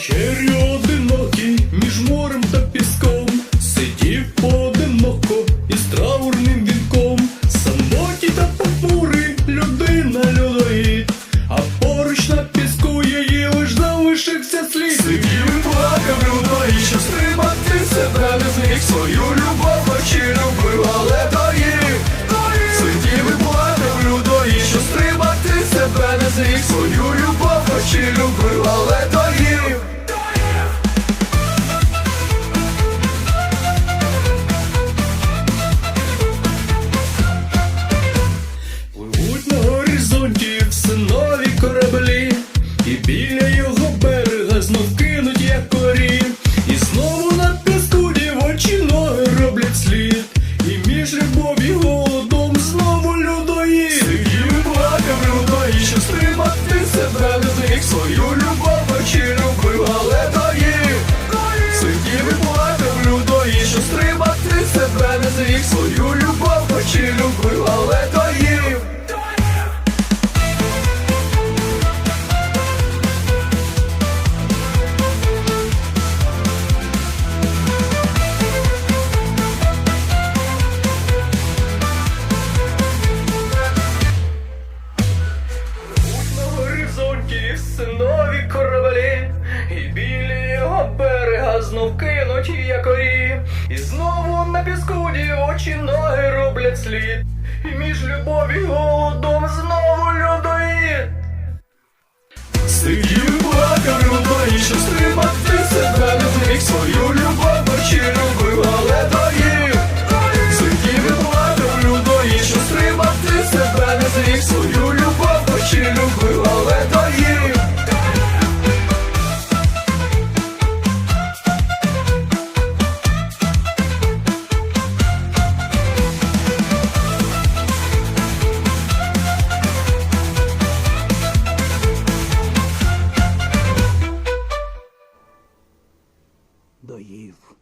вечері одинокій, між морем та піском, сидів поодиноко із траурним вінком, самотній та похмурий людина людоїд, а поруч на піску її лиш залишився слід. Сидів і плакав людої, що стримати себе не зміг. Свою любов очі любив, але доїв Сидів і плакав людої, що стримати себе не зміг. Свою любов очі любив, але любові голодом знову людої. Сидів і плакав людої, що стримати себе не зміг. Свою любов очі любив, але доїв Сидів і плакав людої, що стримати себе не зміг. Свою любов очі любив, але доїв горизонті все нові кораблі, і білі його берега знов кинуть якорі, і знову на піску дівочі ноги роблять слід, і між любові голодом знову людоїд. Сидів плакав людої, що for you.